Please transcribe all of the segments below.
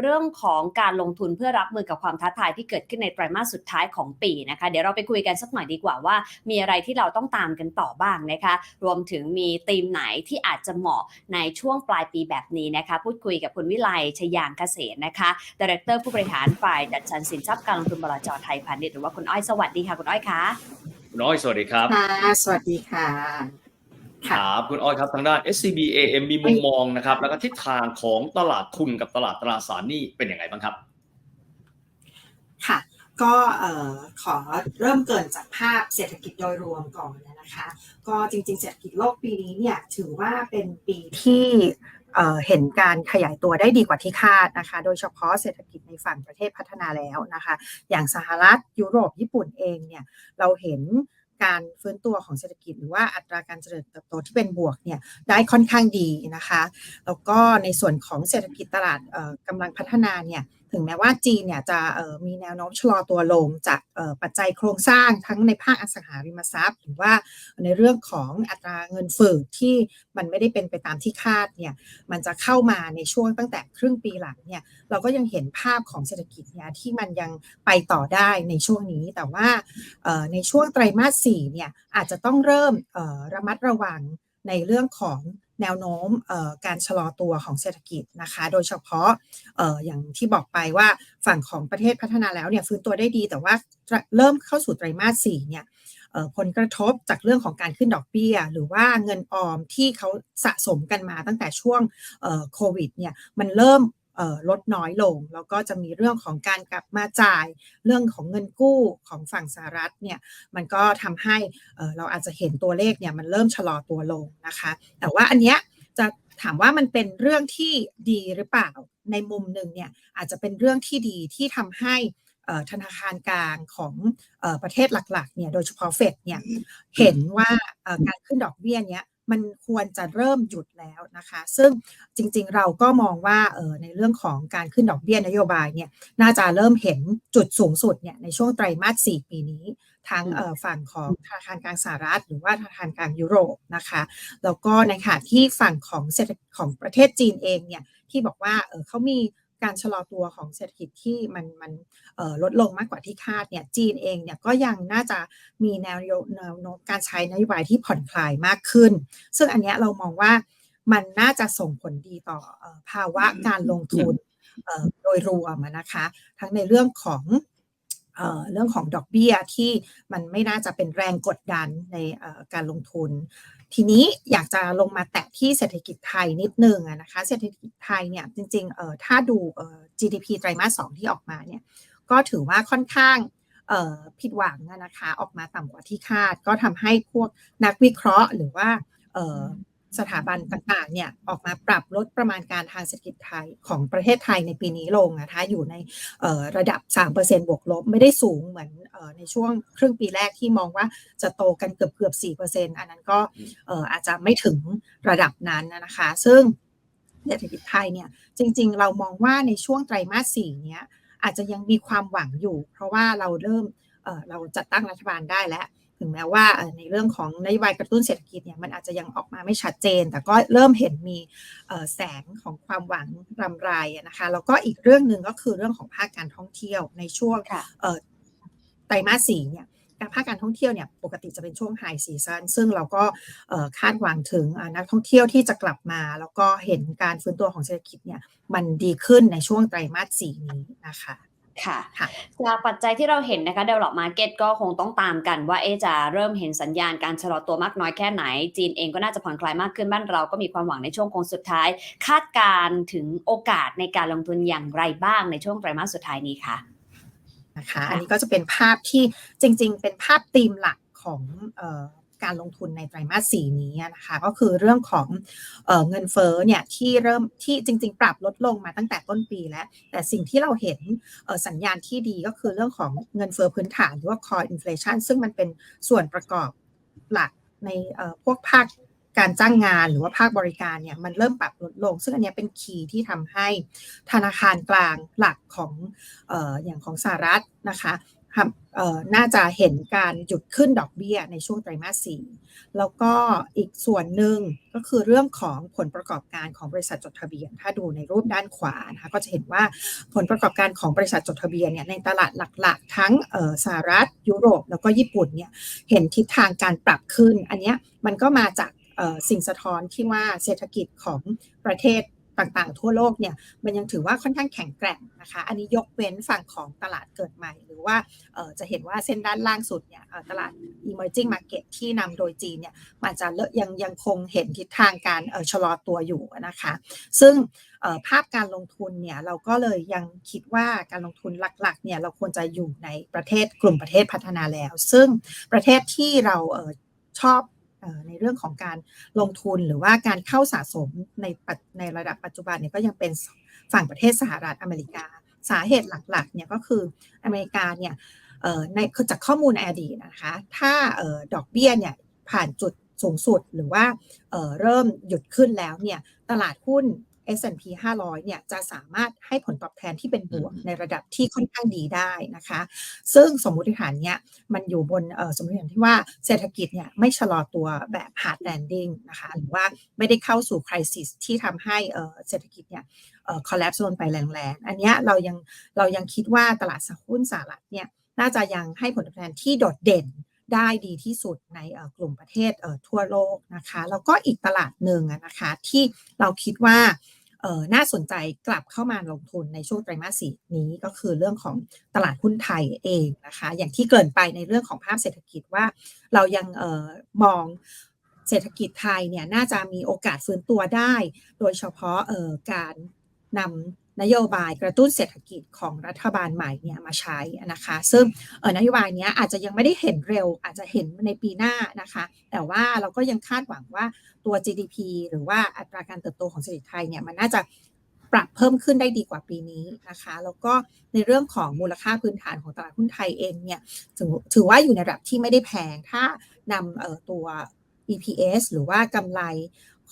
เรื่องของการลงทุนเพื่อรับมือกับความท้าทายที่เกิดขึ้นในไตรมาสสุดท้ายของปีนะคะ เดี๋ยวเราไปคุยกันสักหน่อยดีกว่าว่า มีอะไรที่เราต้องตามกันต่อบ้างนะคะ รวมถึงมีธีมไหนที่อาจจะเหมาะในช่วงปลายปีแบบนี้นะคะ พูดคุยกับคุณวิไลชยางเกษตรนะคะดีเรคเตอร์ผู้บริหารฝ่ายจัดสรรสินทรัพย์การลงทุนบลจไทยพาณิชย์หรือว่าคุณอ้อยสวัสดีค่ะคุณอ้อยคะคุณอ้อยสวัสดีครับค่ะสวัสดีค่ะ คค่ะรับคุณอ้อยครับทางด้าน SCB AM มีมุมมองนะครับ แล้วก็ทิศทางของตลาดทุนกับตลาดตราสารหนี้เป็นยังไงบ้างครับ ค่ะ ก็เอ่อขอเริ่มเกรินจากภาพเศรษฐกิจโดยรวมก่อนนะคะ ก็จริง ๆ เศรษฐกิจโลกปีนี้เนี่ยถือว่าเป็นปีที่เอ่อเห็นการขยายตัวได้ดีกว่าที่คาดนะคะ โดยเฉพาะเศรษฐกิจในฝั่งประเทศพัฒนาแล้วนะคะ อย่างสหรัฐยุโรปญี่ปุ่นเองเนี่ยเราเห็น การฟื้นตัวของเศรษฐกิจ หรือว่าอัตราการเจริญเติบโตที่เป็นบวกเนี่ยได้ค่อนข้างดีนะคะ แล้วก็ในส่วนของเศรษฐกิจตลาดกำลังพัฒนาเนี่ย ถึงแม้ว่าจีนเนี่ยจะมีแนวโน้มชะลอตัวลงจากปัจจัยโครงสร้างทั้งในภาคอสังหาริมทรัพย์ หรือว่าในเรื่องของอัตราเงินเฟ้อที่มันไม่ได้เป็นไปตามที่คาดเนี่ยมันจะเข้ามาในช่วงตั้งแต่ครึ่งปีหลังเนี่ยเราก็ยังเห็นภาพของเศรษฐกิจเนี่ยที่มันยังไปต่อได้ในช่วงนี้แต่ว่าในช่วงไตรมาส4เนี่ยอาจจะต้องเริ่มระมัดระวังในเรื่องของ แนวโน้มการชะลอตัวของเศรษฐกิจนะคะ โดยเฉพาะออย่างที่บอกไปว่าฝั่งของประเทศพัฒนาแล้วเนี่ยฟื้นตัวได้ดี แต่ว่าเริ่มเข้าสู่ไตรมาส4เนี่ยผลกระทบจากเรื่องของการขึ้นดอกเบี้ย หรือว่าเงินออมที่เขาสะสมกันมาตั้งแต่ช่วงโควิดเนี่ยมันเริ่ม ลดน้อยลง แล้วก็จะมีเรื่องของการกลับมาจ่ายเรื่องของเงินกู้ของฝั่งสหรัฐเนี่ยมันก็ทำให้เราอาจจะเห็นตัวเลขเนี่ยมันเริ่มชะลอตัวลงนะคะ แต่ว่าอันเนี้ยจะถามว่ามันเป็นเรื่องที่ดีหรือเปล่าในมุมหนึ่งเนี่ยอาจจะเป็นเรื่องที่ดีที่ทำให้ธนาคารกลางของประเทศหลักๆเนี่ยโดยเฉพาะเฟดเนี่ยเห็นว่าการขึ้นดอกเบี้ยเนี้ย มันควรจะเริ่มหยุดแล้วนะคะ ซึ่งจริงๆเราก็มองว่าเออในเรื่องของการขึ้นดอกเบี้ยนโยบายเนี่ยน่าจะเริ่มเห็นจุดสูงสุดเนี่ยในช่วงไตรมาส 4 ปีนี้ทั้งเออฝั่งของธนาคารกลางสหรัฐ หรือว่าธนาคารกลางยุโรปนะคะแล้วก็ในขณะที่ฝั่งของเศรษฐกิจของประเทศจีนเองเนี่ยที่บอกว่าเออเขามี การชะลอตัวของเศรษฐกิจที่มันมันลดลงมากกว่าที่คาดเนี่ยจีนเองเนี่ยก็ยังน่าจะมีแนวโยแนวโน้มการใช้นโยบายที่ผ่อนคลายมากขึ้น ซึ่งอันเนี้ยเรามองว่ามันน่าจะส่งผลดีต่อภาวะการลงทุนโดยรวมนะคะ ทั้งในเรื่องของเรื่องของดอกเบี้ยที่มันไม่น่าจะเป็นแรงกดดันในการลงทุน ทีนี้อยากจะลงมาแตะที่เศรษฐกิจไทยนิดนึงอะนะคะ เศรษฐกิจไทยเนี่ยจริงๆเอ่อถ้าดูเอ่อ GDP ไตรมาสสองที่ออกมาเนี่ยก็ถือว่าค่อนข้างเอ่อผิดหวังนะคะ ออกมาต่ำกว่าที่คาด ก็ทำให้พวกนักวิเคราะห์หรือว่าเอ่อ สถาบันต่างๆเนี่ยออกมาปรับลดประมาณการทางเศรษฐกิจไทยของประเทศไทยในปีนี้ลงนะคะอยู่ในเอ่อระดับ 3%บวกลบ ไม่ได้สูงเหมือนเอ่อในช่วงครึ่งปีแรกที่มองว่าจะโตกันเกือบเกือบ4%อันนั้นก็เอ่ออาจจะไม่ถึงระดับนั้นนะคะ ซึ่งเศรษฐกิจไทยเนี่ยจริงๆ เรามองว่าในช่วงไตรมาสสี่เนี้ยอาจจะยังมีความหวังอยู่ เพราะว่าเราเริ่มเอ่อเราจัดตั้งรัฐบาลได้แล้ว ถึงแม้ว่าเอ่อในเรื่องของนโยบายกระตุ้นเศรษฐกิจเนี่ยมันอาจจะยังออกมาไม่ชัดเจน แต่ก็เริ่มเห็นมีเอ่อแสงของความหวังรำไรอะนะคะแล้วก็อีกเรื่องหนึ่งก็คือเรื่องของภาคการท่องเที่ยวในช่วงค่ะเอ่อไตรมาสสี่เนี่ยการภาคการท่องเที่ยวเนี่ยปกติจะเป็นช่วงไฮซีซันซึ่งเราก็เอ่อคาดหวังถึงอ่านักท่องเที่ยวที่จะกลับมา แล้วก็เห็นการฟื้นตัวของเศรษฐกิจเนี่ยมันดีขึ้นในช่วงไตรมาสสี่นี้นะคะ ค่ะค่ะจากปัจจัยที่เราเห็นนะคะ develop market ก็คงต้องตามกันว่าเอะจะเริ่มเห็นสัญญาณการชะลอตัวมากน้อยแค่ไหน จีนเองก็น่าจะผ่อนคลายมากขึ้นบ้านเราก็มีความหวังในช่วงโค้งสุดท้าย คาดการณ์ถึงโอกาสในการลงทุนอย่างไรบ้างในช่วงไตรมาสสุดท้ายนี้ค่ะนะคะ อันนี้ก็จะเป็นภาพที่จริง ๆ เป็นภาพธีมหลักของเออ การลงทุนในไตรมาสสี่นี้นะคะก็คือเรื่องของเออเงินเฟ้อเนี่ยที่เริ่มที่จริง ๆ ปรับลดลงมาตั้งแต่ต้นปีแล้ว แต่สิ่งที่เราเห็นออสัญญาณที่ดีก็คือเรื่องของเงินเฟ้อพื้นฐานหรือว่า core inflation ซึ่งมันเป็นส่วนประกอบหลักในออพวกภาคการจ้างงานหรือว่าภาคบริการเนี่ยมันเริ่มปรับลดลง ซึ่งอันนี้เป็นคีย์ที่ทำให้ธนาคารกลางหลักของอออย่างของสหรัฐนะคะทำ น่าจะเห็นการหยุดขึ้นดอกเบี้ยในช่วงไตรมาสสี่แล้วก็อีกส่วนหนึ่งก็คือเรื่องของผลประกอบการของบริษัทจดทะเบียน ถ้าดูในรูปด้านขวานะคะก็จะเห็นว่าผลประกอบการของบริษัทจดทะเบียนเนี่ยในตลาดหลักๆ ทั้งสหรัฐยุโรป แล้วก็ญี่ปุ่นเนี่ยเห็นทิศทางการปรับขึ้น อันนี้มันก็มาจากสิ่งสะท้อนที่ว่าเศรษฐกิจของประเทศ ต่างๆ ทั่วโลกเนี่ยมันยังถือว่าค่อนข้างแข็งแกร่งนะคะ อันนี้ยกเว้นฝั่งของตลาดเกิดใหม่ หรือว่าจะเห็นว่าเส้นด้านล่างสุดเนี่ยตลาด emerging market ที่นำโดยจีนเนี่ยมันจะเลยังยังคงเห็นทิศทางการชะลอตัวอยู่นะคะ ซึ่งภาพการลงทุนเนี่ยเราก็เลยยังคิดว่าการลงทุนหลักๆเนี่ยเราควรจะอยู่ในประเทศกลุ่มประเทศพัฒนาแล้ว ซึ่งประเทศที่เราชอบ ในเรื่องของการลงทุนหรือว่าการเข้าสะสมในในระดับปัจจุบันเนี่ยก็ยังเป็นฝั่งประเทศสหรัฐอเมริกา สาเหตุหลักๆเนี่ยก็คืออเมริกาเนี่ยในจากข้อมูลอดีตนะคะถ้าออดอกเบี้ยเนี่ยผ่านจุดสูงสุดหรือว่าเเริ่มหยุดขึ้นแล้วเนี่ยตลาดหุ้น S&P 500 เนี่ยจะสามารถให้ผลตอบแทนที่เป็นบวกอืมในระดับที่ค่อนข้างดีได้นะคะ ซึ่งสมมุติฐานเนี้ยมันอยู่บนเอ่อสมมติฐานที่ว่าเศรษฐกิจเนี่ยไม่ชะลอตัวแบบ hard landing นะคะหรือว่าไม่ได้เข้าสู่ crisis ที่ทำให้เอ่อเศรษฐกิจเนี่ยเอ่อ collapse ลงไปแรงๆ อันเนี้ยเรายังเรายังคิดว่าตลาดหุ้นสหรัฐเนี่ยน่าจะยังให้ผลตอบแทนที่โดดเด่น ได้ดีที่สุดในกลุ่มประเทศทั่วโลกนะคะแล้วก็อีกตลาดหนึ่งนะคะที่เราคิดว่าน่าสนใจกลับเข้ามาลงทุนในช่วงไตรมาสสี่นี้ก็คือเรื่องของตลาดหุ้นไทยเองนะคะอย่างที่เกินไปในเรื่องของภาพเศรษฐกิจว่าเรายังออมองเศรษฐกิจไทยเนี่ยน่าจะมีโอกาสฟื้นตัวได้ โดยเฉพาะออการนำ นโยบายกระตุ้นเศรษฐกิจของรัฐบาลใหม่เนี่ยมาใช้นะคะ ซึ่งนโยบายเนี้ยอาจจะยังไม่ได้เห็นเร็ว อาจจะเห็นในปีหน้านะคะ แต่ว่าเราก็ยังคาดหวังว่าตัว GDP หรือว่าอัตราการเติบโตของเศรษฐกิจไทยเนี่ยมันน่าจะปรับเพิ่มขึ้นได้ดีกว่าปีนี้นะคะ แล้วก็ในเรื่องของมูลค่าพื้นฐานของตลาดหุ้นไทยเองเนี่ยถือถือว่าอยู่ในระดับที่ไม่ได้แพงถ้านำเอ่อตัว EPS หรือว่ากำไร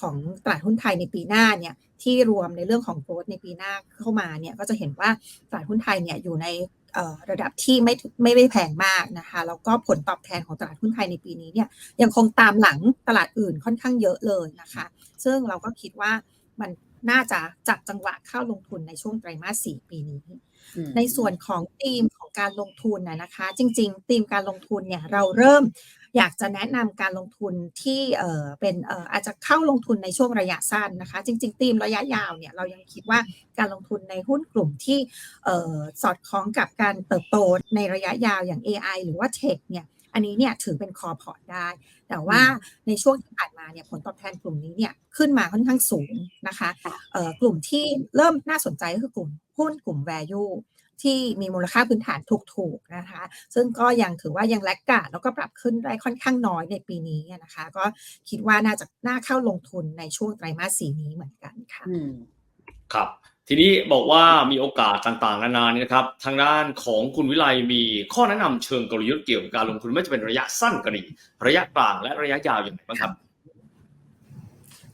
ของตลาดหุ้นไทยในปีหน้าเนี่ย ที่รวมในเรื่องของโกรดในปีหน้าเข้ามาเนี่ยก็จะเห็นว่าตลาดหุ้นไทยเนี่ยอยู่ในระดับที่ไม่ไม่ได้แพงมากนะคะแล้วก็ผลตอบแทนของตลาดหุ้นไทยในปีนี้เนี่ยยังคงตามหลังตลาดอื่นค่อนข้างเยอะเลยนะคะ ซึ่งเราก็คิดว่ามันน่าจะจับจังหวะเข้าลงทุนในช่วงไตรมาสสี่ปีนี้ ในส่วนของธีมของการลงทุนนะนะคะ จริงๆธีมการลงทุนเนี่ยเราเริ่มอยากจะแนะนำการลงทุนที่เออเป็นเอออาจจะเข้าลงทุนในช่วงระยะสั้นนะคะ จริงๆธีมระยะยาวเนี่ยเรายังคิดว่าการลงทุนในหุ้นกลุ่มที่เออสอดคล้องกับการเติบโตในระยะยาวอย่าง AI หรือว่าเทคเนี่ย อันนี้เนี่ยถือเป็นคอพอร์ตได้ แต่ว่าในช่วงที่ผ่านมาเนี่ยผลตอบแทนกลุ่มนี้เนี่ยขึ้นมาค่อนข้างสูงนะคะค่ะเอ่อกลุ่มที่เริ่มน่าสนใจก็คือกลุ่มหุ้นกลุ่ม value ที่มีมูลค่าพื้นฐานถูกๆนะคะ ซึ่งก็ยังถือว่ายังแลกกาดแล้วก็ปรับขึ้นได้ค่อนข้างน้อยในปีนี้นะคะ ก็คิดว่าน่าจะน่าเข้าลงทุนในช่วงไตรมาสสีนี้เหมือนกันค่ะอืมครับ ทีนี้บอกว่ามีโอกาสต่างๆ นานานี่นะครับ ทางด้านของคุณวิไลมีข้อแนะนำเชิงกลยุทธ์เกี่ยวกับการลงทุนไม่ว่าจะเป็นระยะสั้นก็ดีระยะกลางและระยะยาวอย่างไรบ้างครับ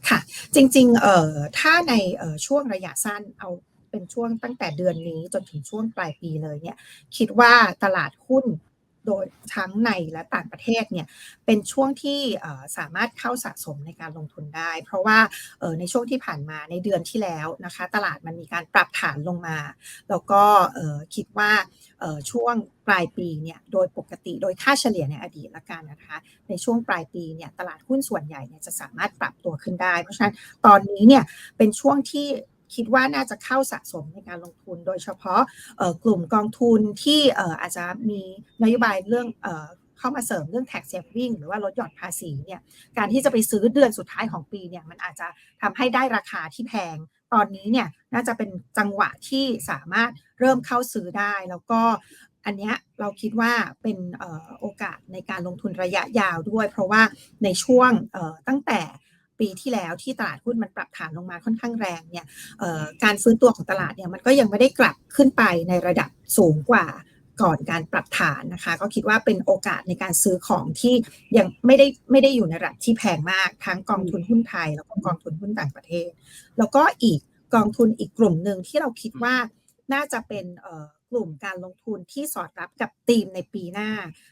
ค่ะจริงๆเอ่อถ้าในเอ่อช่วงระยะสั้นเอาเป็นช่วงตั้งแต่เดือนนี้จนถึงช่วงปลายปีเลยเนี่ยคิดว่าตลาดหุ้น โดยทั้งในและต่างประเทศเนี่ยเป็นช่วงที่สามารถเข้าสะสมในการลงทุนได้ เพราะว่าในช่วงที่ผ่านมาในเดือนที่แล้วนะคะตลาดมันมีการปรับฐานลงมา แล้วก็คิดว่าช่วงปลายปีเนี่ยโดยปกติโดยค่าเฉลี่ยในอดีตละกันนะคะในช่วงปลายปีเนี่ยตลาดหุ้นส่วนใหญ่เนี่ยจะสามารถปรับตัวขึ้นได้ เพราะฉะนั้นตอนนี้เนี่ยเป็นช่วงที่ คิดว่าน่าจะเข้าสะสมในการลงทุน โดยเฉพาะกลุ่มกองทุนที่อาจจะมีนโยบายเรื่องเข้ามาเสริมเรื่อง tax saving หรือว่าลดหย่อนภาษีเนี่ยการที่จะไปซื้อเดือนสุดท้ายของปีเนี่ยมันอาจจะทำให้ได้ราคาที่แพง ตอนนี้เนี่ยน่าจะเป็นจังหวะที่สามารถเริ่มเข้าซื้อได้แล้วก็อันนี้เราคิดว่าเป็นโอกาสในการลงทุนระยะยาวด้วย เพราะว่าในช่วงตั้งแต่ ปีที่แล้วที่ตลาดหุ้นมันปรับฐานลงมาค่อนข้างแรงเนี่ยการฟื้นตัวของตลาดเนี่ยมันก็ยังไม่ได้กลับขึ้นไปในระดับสูงกว่าก่อนการปรับฐานนะคะ ก็คิดว่าเป็นโอกาสในการซื้อของที่ยังไม่ได้ไม่ได้อยู่ในระดับที่แพงมากทั้งกองทุนหุ้นไทย แล้วก็กองทุนหุ้นต่างประเทศ แล้วก็อีกกองทุนอีกกลุ่มหนึ่งที่เราคิดว่าน่าจะเป็น กลุ่มการลงทุนที่สอดรับกับธีมในปีหน้า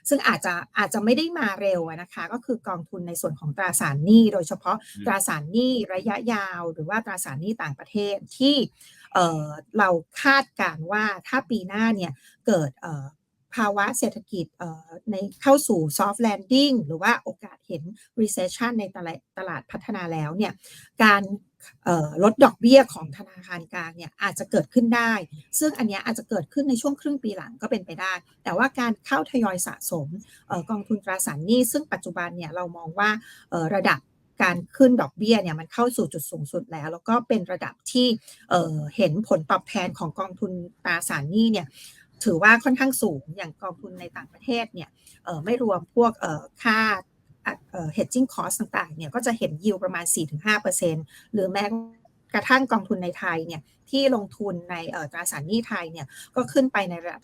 ซึ่งอาจจะอาจจะไม่ได้มาเร็วอะนะคะ ก็คือกองทุนในส่วนของตราสารหนี้ โดยเฉพาะอืมตราสารหนี้ระยะยาว หรือว่าตราสารหนี้ต่างประเทศที่เอ่อเราคาดการณ์ว่าถ้าปีหน้าเนี่ยเกิดเอ่อภาวะเศรษฐกิจเอ่อในเข้าสู่ soft landing หรือว่าโอกาสเห็น recession ในตลาดตลาดพัฒนาแล้วเนี่ยการเอ่อ ลดดอกเบี้ยของธนาคารกลางเนี่ยอาจจะเกิดขึ้นได้ ซึ่งอันนี้อาจจะเกิดขึ้นในช่วงครึ่งปีหลังก็เป็นไปได้ แต่ว่าการเข้าทยอยสะสมออกองทุนตราสารหนี้ ซึ่งปัจจุบันเนี่ยเรามองว่าออระดับการขึ้นดอกเบี้ยเนี่ยมันเข้าสู่จุดสูงสุดแล้ว แล้วก็เป็นระดับที่เออเห็นผลตอบแทนของกองทุนตราสารหนี้เนี่ยถือว่าค่อนข้างสูงอย่างกองทุนในต่างประเทศเนี่ยออไม่รวมพวกคาด เอ่อค่าเอ่อ hedging cost ต่างๆเนี่ยก็จะเห็นยิวประมาณ 4-5%หรือแม้กระทั่งกองทุนในไทยเนี่ยที่ลงทุนในตราสารหนี้ไทยเนี่ยก็ขึ้นไปในระดับ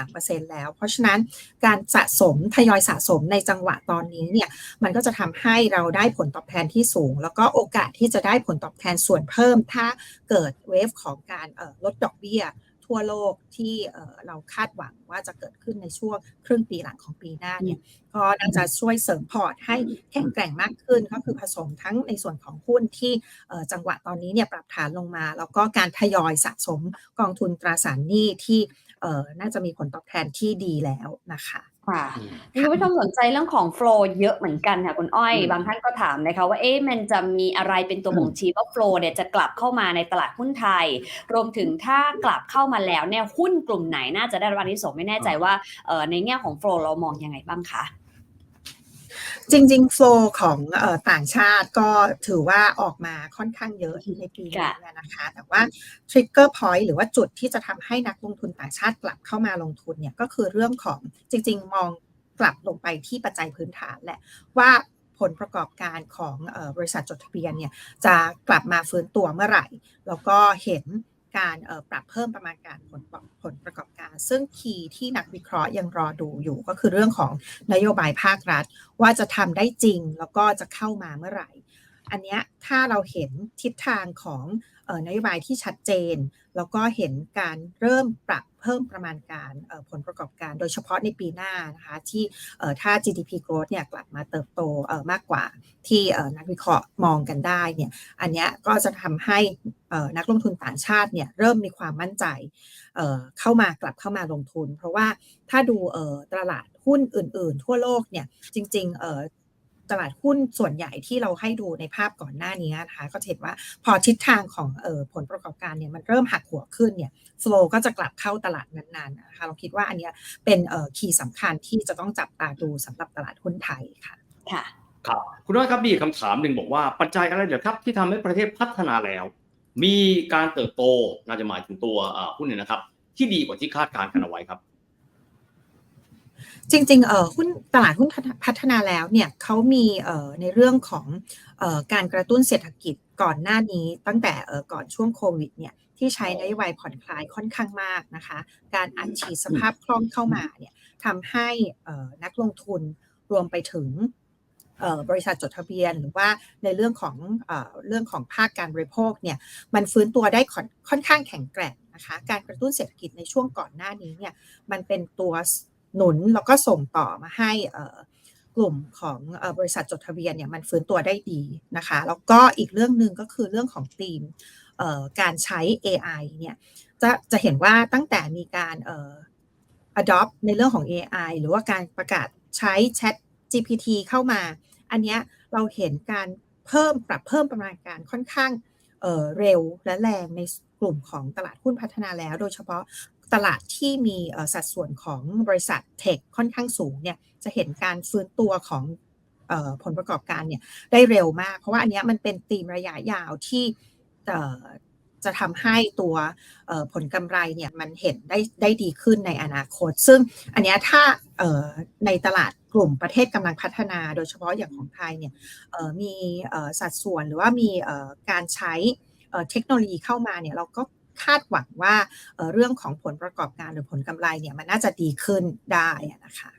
2-3%แล้ว เพราะฉะนั้นการสะสมทยอยสะสมในจังหวะตอนนี้เนี่ยมันก็จะทำให้เราได้ผลตอบแทนที่สูง แล้วก็โอกาสที่จะได้ผลตอบแทนส่วนเพิ่ม ถ้าเกิดเวฟของการลดดอกเบี้ย ทั่วโลกที่เอ่อเราคาดหวังว่าจะเกิดขึ้นในช่วงครึ่งปีหลังของปีหน้าเนี่ยก็น่าจะช่วยเสริมพอร์ตให้แข็งแกร่งมากขึ้น ก็คือผสมทั้งในส่วนของหุ้นที่เอ่อจังหวะตอนนี้เนี่ยปรับฐานลงมา แล้วก็การทยอยสะสมกองทุนตราสารหนี้ที่เอ่อน่าจะมีผลตอบแทนที่ดีแล้วนะคะ ค่ะอืมคุณผู้ชมสนใจเรื่องของโฟลเยอะเหมือนกันค่ะคุณอ้อยอืมบางท่านก็ถามนะคะว่าเอ๊ะมันจะมีอะไรเป็นตัวบ่งชี้ว่าโฟลเนี่ยจะกลับเข้ามาในตลาดหุ้นไทย รวมถึงถ้ากลับเข้ามาแล้วเนี่ยหุ้นกลุ่มไหนน่าจะได้รับอานิสงส์ไม่แน่ใจว่าเอ่อในแง่ของโฟลเรามองยังไงบ้างคะ จริงๆโฟลของเอ่อต่างชาติก็ถือว่าออกมาค่อนข้างเยอะในปีนี้ค่ะนะคะ แต่ว่า trigger point หรือว่าจุดที่จะทำให้นักลงทุนต่างชาติกลับเข้ามาลงทุนเนี่ยก็คือเรื่องของจริง ๆ มองกลับลงไปที่ปัจจัยพื้นฐานแหละว่าผลประกอบการของเออบริษัทจดทะเบียนเนี่ยจะกลับมาฟื้นตัวเมื่อไหร่ แล้วก็เห็น การปรับเพิ่มประมาณการผลประผลประกอบการ ซึ่งคีย์ที่นักวิเคราะห์ยังรอดูอยู่ก็คือเรื่องของนโยบายภาครัฐ ว่าจะทำได้จริงแล้วก็จะเข้ามาเมื่อไหร่ อันนี้ถ้าเราเห็นทิศทางของ นโยบายที่ชัดเจน แล้วก็เห็นการเริ่มปรับเพิ่มประมาณการผลประกอบการ โดยเฉพาะในปีหน้านะคะที่ถ้า GDP growth เนี่ยกลับมาเติบโตมากกว่าที่นักวิเคราะห์มองกันได้เนี่ยอันนี้ก็จะทำให้นักลงทุนต่างชาติเนี่ยเริ่มมีความมั่นใจเข้ามากลับเข้ามาลงทุน เพราะว่าถ้าดูตลาดหุ้นอื่น ๆ ทั่วโลกเนี่ยจริงๆ ตลาดหุ้นส่วนใหญ่ที่เราให้ดูในภาพก่อนหน้านี้นะคะก็จะเห็นว่าพอทิศทางของเออผลประกอบการเนี่ยมันเริ่มหักหัวขึ้นเนี่ยฟลก็จะกลับเข้าตลาดนั้นๆนะคะเราคิดว่าอันเนี้ยเป็นเออคีย์สำคัญที่จะต้องจับตาดูสำหรับตลาดหุ้นไทยค่ะค่ะครับคุณน้อยครับมีอีกคำถามหนึ่งบอกว่าปัจจัยอะไรเดี๋ยวครับที่ทำให้ประเทศพัฒนาแล้ว มีการเติบโตน่าจะหมายถึงตัวอ่าหุ้นเนี่ยนะครับ ที่ดีกว่าที่คาดการณ์กันเอาไว้ครับ จริงๆเอ่อหุ้นตลาดหุ้นพัฒนาแล้วเนี่ยเขามีเอ่อในเรื่องของเอ่อการกระตุ้นเศรษฐกิจก่อนหน้านี้ตั้งแต่เอ่อก่อนช่วงโควิดเนี่ยที่ใช้นโยบายผ่อนคลายค่อนข้างมากนะคะ การอัดฉีดสภาพคล่องเข้ามาเนี่ยทำให้เอ่อนักลงทุนรวมไปถึงเอ่อบริษัทจดทะเบียนหรือว่าในเรื่องของเอ่อเรื่องของภาคการบริโภคเนี่ยมันฟื้นตัวได้ค่อนค่อนข้างแข็งแกร่งนะคะ การกระตุ้นเศรษฐกิจในช่วงก่อนหน้านี้เนี่ยมันเป็นตัว หนุนแล้วก็ส่งต่อมาให้กลุ่มของอบริษัทจดทะเบียนเนี่ยมันฟื้นตัวได้ดีนะคะ แล้วก็อีกเรื่องหนึ่งก็คือเรื่องของธีมการใช้ AI เนี่ยจะจะเห็นว่าตั้งแต่มีการเอ่อ adopt ในเรื่องของ AI หรือว่าการประกาศใช้ Chat GPT เข้ามา อันเนี้ยเราเห็นการเพิ่มปรับเพิ่มประมาณการค่อนข้างเเร็วและแรงในกลุ่มของตลาดหุ้นพัฒนาแล้ว โดยเฉพาะ ตลาดที่มีสัดส่วนของบริษัทเทคค่อนข้างสูงเนี่ยจะเห็นการฟื้นตัวของออผลประกอบการเนี่ยได้เร็วมาก เพราะว่าอันนี้มันเป็นธีมระยะยาวที่จะทำให้ตัวผลกำไรเนี่ยมันเห็นได้ได้ดีขึ้นในอนาคต ซึ่งอันนี้ถ้าในตลาดกลุ่มประเทศกำลังพัฒนาโดยเฉพาะอย่างของไทยเนี่ยมีสัดส่วนหรือว่ามีการใช้เทคโนโลยีเข้ามาเนี่ยเราก็ คาดหวังว่าเอ่อเรื่องของผลประกอบการหรือผลกำไรเนี่ยมันน่าจะดีขึ้นได้อะนะคะ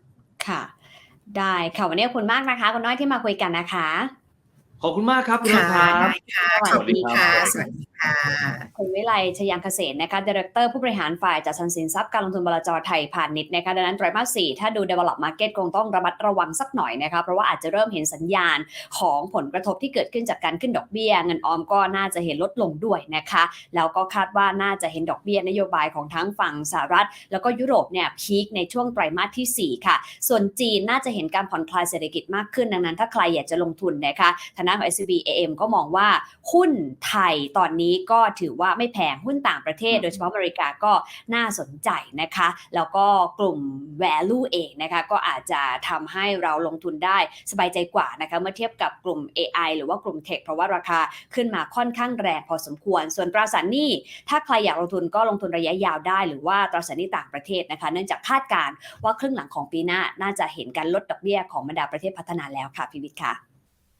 ค่ะ ได้ค่ะวันนี้ขอบคุณมากนะคะคุณน้อยที่มาคุยกันนะคะ ขอบคุณมากครับคุณน้อยครับได้ค่ะขอบคุณค่ะสวัสดี คุณวิไลชยังเกษตรนะคะดีเรคเตอร์ผู้บริหารฝ่ายจัดสรรสินทรัพย์การลงทุนบลจไทยพาณิชย์นะคะดังนั้นไตรมาส4ถ้าดู develop market คงต้องระมัดระวังสักหน่อยนะคะเพราะว่าอาจจะเริ่มเห็นสัญญาณของผลกระทบที่เกิดขึ้นจากการขึ้นดอกเบี้ย เงินออมก็น่าจะเห็นลดลงด้วยนะคะแล้วก็คาดว่าน่าจะเห็นดอกเบี้ยนโยบายของทั้งฝั่งสหรัฐ แล้วก็ยุโรปเนี่ยพีคในช่วงไตรมาสทีสี่4 ค่ะ ส่วนจีนน่าจะเห็นการผ่อนคลายเศรษฐกิจมากขึ้นดังนั้น ถ้าใครอยากจะลงทุนนะคะทางด้านของ SCB AM ก็มองว่าหุ้นไทยตอนนี้ก็ถือว่าไม่แพงหุ้นต่างประเทศ โดยเฉพาะอเมริกาก็น่าสนใจนะคะ แล้วก็กลุ่ม value เองนะคะ ก็อาจจะทำให้เราลงทุนได้สบายใจกว่านะคะเมื่อเทียบกับกลุ่ม AI หรือว่ากลุ่มเทคเพราะว่าราคาขึ้นมาค่อนข้างแรงพอสมควร ส่วนตราสารหนี้ถ้าใครอยากลงทุนก็ลงทุนระยะยาวได้ หรือว่าตราสารหนี้ต่างประเทศนะคะ เนื่องจากคาดการณ์ว่าครึ่งหลังของปีหน้าน่าจะเห็นการลดดอกเบี้ยของบรรดาประเทศพัฒนาแล้วค่ะพิวิทย์ค่ะ